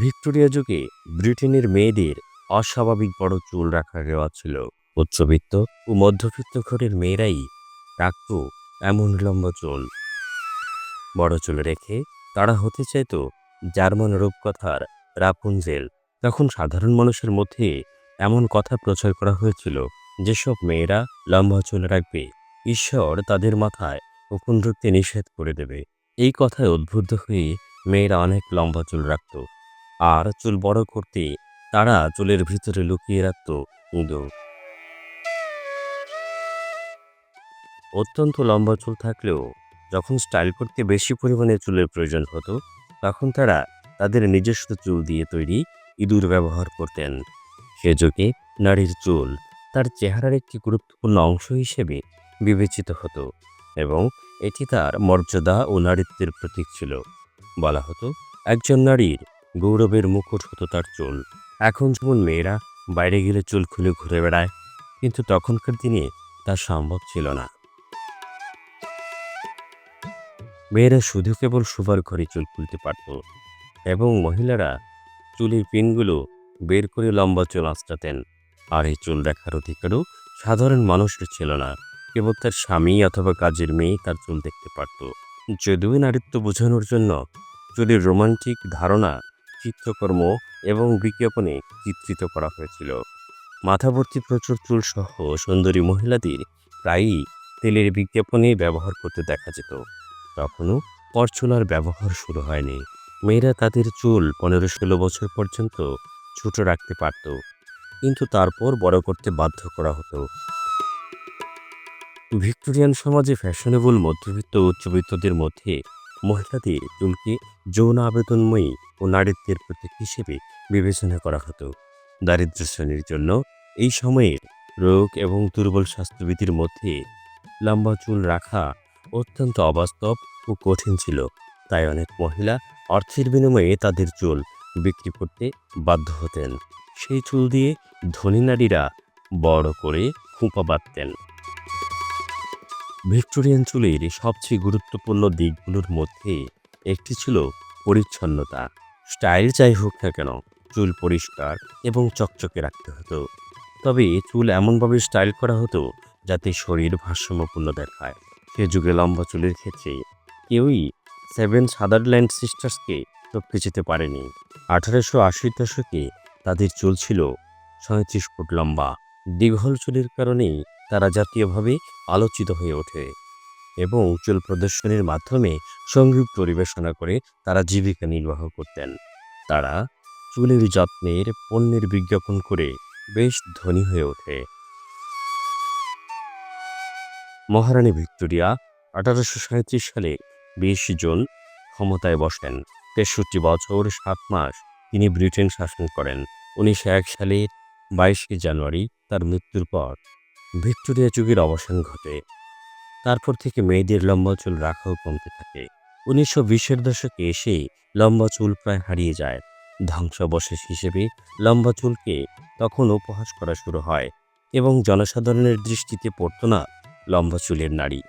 Victoria যুগে ব্রিটেনের মেয়েদের অস্বাভাবিক বড় চুল রাখা রেওয়াজ ছিল। উচ্চবিত্ত ও মধ্যবিত্ত ঘরের মেয়েরাই রাখত এমন লম্বা চুল। বড় চুল রেখে তারা হতে চাইতো জার্মান রূপকথার রাপুনজেল তখন সাধারণ মানুষের মধ্যে এমন কথা প্রচার করা হয়েছিল, যেসব মেয়েরা লম্বা চুল রাখবে, ঈশ্বর তাদের মাথায় উকুন নিষেধ করে দেবে। এই কথায় উদ্বুদ্ধ হয়ে মেয়েরা অনেক লম্বা চুল রাখত। আর চুল বড় করতে তারা চুলের ভিতরে লুকিয়ে রাখত ইঁদুর। অত্যন্ত লম্বা চুল থাকলেও যখন স্টাইল করতে বেশি পরিমাণে চুলের প্রয়োজন হতো, তখন তারা তাদের নিজস্ব চুল দিয়ে তৈরি ইঁদুর ব্যবহার করতেন। সে যুগে নারীর চুল তার চেহারার একটি গুরুত্বপূর্ণ অংশ হিসেবে বিবেচিত হতো এবং এটি তার মর্যাদা ও নারীত্বের প্রতীক ছিল। বলা হতো, একজন নারীর গৌরবের মুকুট হতো তার চুল। এখন যেমন মেয়েরা বাইরে গেলে চুল খুলে ঘুরে বেড়ায়, কিন্তু তখনকার দিনে তা সম্ভব ছিল না। মেয়েরা শুধু কেবল শোবার ঘরে চুল খুলতে পারত এবং মহিলারা চুলের পিনগুলো বের করে লম্বা চুল আঁচড়াতেন। আর এই চুল দেখার অধিকারও সাধারণ মানুষের ছিল না। কেবল তার স্বামী অথবা কাজের মেয়ে তার চুল দেখতে পারত। যদিও নারীত্ব বোঝানোর জন্য চুলের রোমান্টিক ধারণা চিত্রকর্ম এবং বিজ্ঞাপনে চিত্রিত করা হয়েছিল। মাথাভর্তি প্রচুর চুল সহ সুন্দরী মহিলাদের প্রায়ই তেলের বিজ্ঞাপনে ব্যবহার করতে দেখা যেত। তখনও পরচুলার ব্যবহার শুরু হয়নি। মেয়েরা তাদের চুল পনেরো ষোলো বছর পর্যন্ত ছোট রাখতে পারত, কিন্তু তারপর বড় করতে বাধ্য করা হতো। ভিক্টোরিয়ান সমাজে ফ্যাশনেবল মধ্যবিত্ত উচ্চবিত্তদের মধ্যে মহিলাদের চুলকে যৌন আবেদনময়ী ও নারীত্বের প্রতীক হিসেবে বিবেচনা করা হতো। দারিদ্র শ্রেণির জন্য এই সময়ের রোগ এবং দুর্বল স্বাস্থ্যবিধির মধ্যে লম্বা চুল রাখা অত্যন্ত অবাস্তব ও কঠিন ছিল। তাই অনেক মহিলা অর্থের বিনিময়ে তাদের চুল বিক্রি করতে বাধ্য হতেন। সেই চুল দিয়ে ধনী নারীরা বড় করে খুঁপা বাঁধতেন। ভিক্টোরিয়ান চুলের সবচেয়ে গুরুত্বপূর্ণ দিকগুলোর মধ্যে একটি ছিল পরিচ্ছন্নতা। স্টাইল যাই হোক না কেন, চুল পরিষ্কার এবং চকচকে রাখতে হতো। তবে চুল এমনভাবে স্টাইল করা হতো যাতে শরীর ভারসাম্যপূর্ণ দেখায়। সে যুগে লম্বা চুলের ক্ষেত্রে কেউই সেভেন সাদারল্যান্ড সিস্টার্সকে টপকে যেতে পারেনি। আঠারোশো আশির দশকে তাদের চুল ছিল সাঁত্রিশ ফুট লম্বা। দীঘল চুলের কারণেই তারা জাতীয়ভাবে আলোচিত হয়ে ওঠে এবং চুল প্রদর্শনীর মাধ্যমে সংগীত পরিবেশনা করে তারা জীবিকা নির্বাহ করতেন। তারা চুলের যত্নের পণ্যের বিজ্ঞাপন করে বেশ ধনী হয়ে ওঠে। মহারানী ভিক্টোরিয়া আঠারোশো সাঁত্রিশ সালে বিশ জুন ক্ষমতায় বসেন। তেষট্টি বছর সাত মাস তিনি ব্রিটেন শাসন করেন। উনিশশো এক সালের বাইশে জানুয়ারি তার মৃত্যুর পর ভিক্টোরিয়া যুগের অবসান ঘটে। তারপর থেকে মেয়েদের লম্বা চুল রাখাও কমতে থাকে। উনিশশো বিশের দশকে এসে লম্বা চুল প্রায় হারিয়ে যায়। ধ্বংসাবশেষ হিসেবে লম্বা চুলকে তখন উপহাস করা শুরু হয় এবং জনসাধারণের দৃষ্টিতে পড়ত না লম্বা চুলের নারী